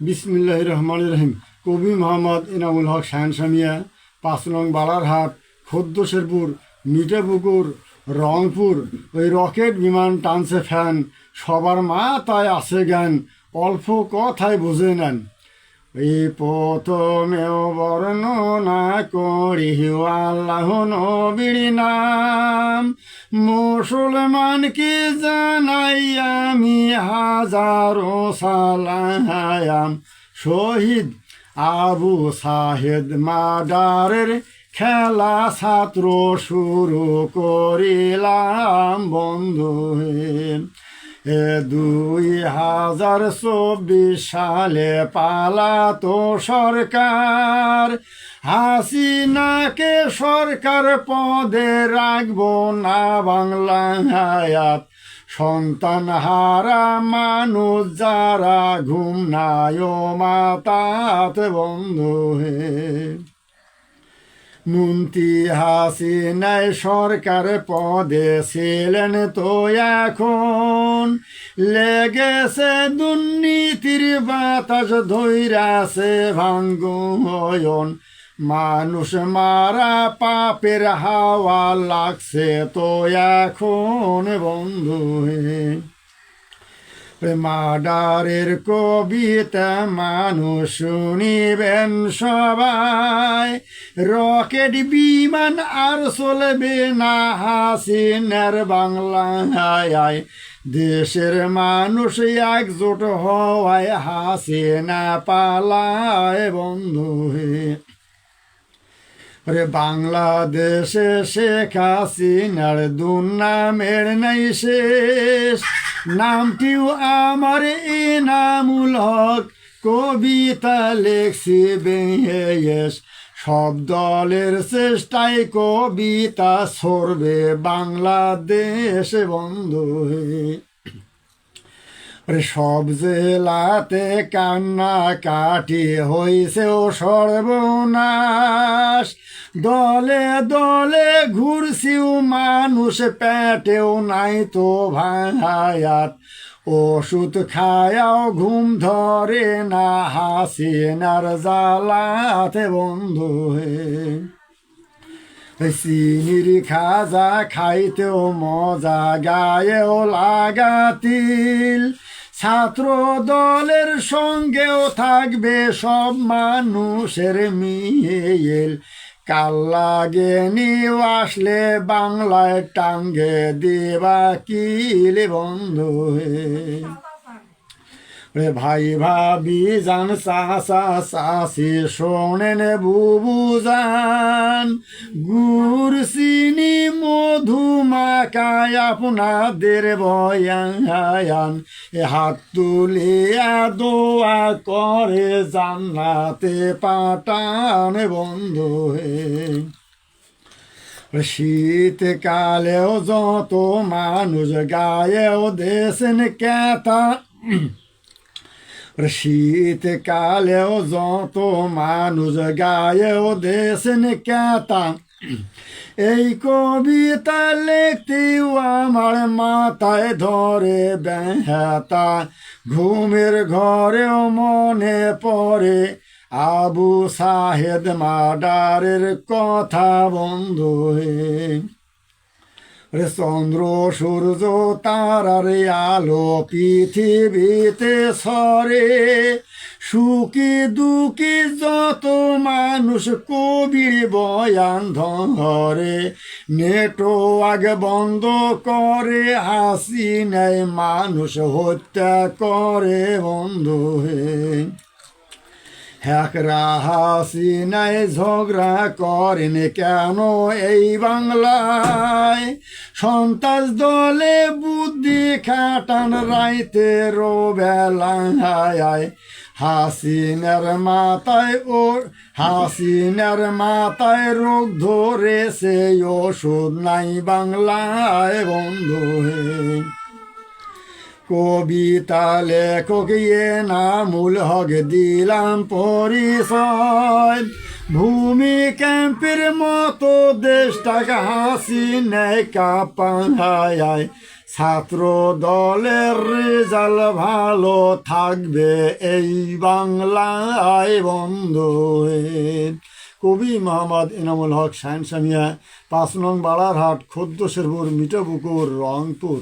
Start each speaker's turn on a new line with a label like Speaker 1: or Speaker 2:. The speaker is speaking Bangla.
Speaker 1: বিসমিল্লাহ রহমান রহিম। কবি মোহাম্মদ ইনামুল হক শাহান সামিয়া পাঁচ নং বালারহাট, খদ্দ শেরপুর, মিঠাপুকুর, রংপুর, ওই রকেট বিমান টানছে ফ্যান, সবার মাথায় আছে জ্ঞান, অল্প কথায় বুঝে নেন। এই প্রথমেও বর্ণনা করি আল্লাহ নাম। মুসলমান কি জানাই আমি হাজারো সালাম। শহীদ আবু সাহেদ মাদারের খেলা ছাত্র শুরু করিলাম, বন্ধু হে। এ দুই হাজার চব্বিশ সালে পালাতো সরকার। হাসিনাকে সরকার পদে রাখব না বাংলা হায়াত। সন্তান হারা মানুষ যারা ঘুম নাই মাতাত বন্ধু হে। মন্ত্রী হাসিনায় সরকার পদে ছিলেন তো এখন। লেগেছে দুর্নীতির বাতাস ধৈরাছে ভাঙ্গন মানুষ মারা পাপের হাওয়া লাগছে তো এখন বন্ধু হে মাডারের কবিতা মানুষ শুনিবেন সবাই। রকেট বিমান আর চলবে না হাসিনার বাংলায় দেশের মানুষ একজোট হওয়ায় হাসিনা পালায় বন্ধু ওরে বাংলাদেশে শেখ হাসিনার দুর্নামের নাই শেষ। নামটিও আমার এ হক। কবিতা লেখছি বেয়েস সব দলের চেষ্টায় কবিতা সরবে বাংলাদেশ বন্ধু হে ওরে সব জেলাতে কান্না কাটি হইছে ও সর্বনাশ। দলে দলে ঘুরছিও মানুষ, পেটেও নাই তো ভাঙায়াত। ওষুধ খায়াও ঘুম ধরে না, হাসিনার জ্বালাতে বন্ধু হে। চিনির খাজা খাইতেও মজা, গায়েও লাগাতিল ছাত্র দলের সঙ্গেও থাকবে সব মানুষের মিল। কাল লাগে নিউ আসলে বাংলায় টাঙ্গে দেবা কিল বন্ধু। রে ভাই ভাবি, জান চাষা চাষি শোনেন বুবু জান। গুড় আপনাদের বয়ান হাত তুলিয়া দোয়া করে জান্নাতে পাটান বন্ধু হে। শীতকালেও যত মানুষ গায়েও দেশেন কেতা শীতকালেও যত মানুষ গায়েও দেশেন কেতা এই কবিতা লিখতেও আমার মাথায় ধরে বেহাতা ঘুমের ঘরেও মনে পড়ে আবু সাহেদ মাডারের কথা বন্ধু হে। রে চন্দ্র, সূর্য, তারার আলো পৃথিবীতে সরে। সুখী দুঃখে যত মানুষ কবির বয়ান ধরে, নেটো আগে বন্ধ করে, হাসি নেয় মানুষ হত্যা করে বন্ধু হে। হ্যাকরা হাসি নাই ঝগড়া করেন কেন এই বাংলায়? সন্তাস দলে বুদ্ধি খাটান রাইতে রো বেলায় হাসিনের মাথায় ও হাসিনের মাথায় রোগ ধরেছে, ওষুধ নাই বাংলায় বন্ধু কবিতা লেখক ইয়ে নামুল হক দিলাম পরিচয়। ভূমি ক্যাম্পের মতো দেশটাকে হাসি নেয় কাপায় ছাত্র দলের রেজাল ভালো থাকবে এই বাংলায় বন্ধু। কবি মোহাম্মদ এনামুল হক সায়েন্স সামিয়া, পাঁচ নং বাড়ারহাট খদ্দ শেরপুর, মিঠাপুকুর, রংপুর।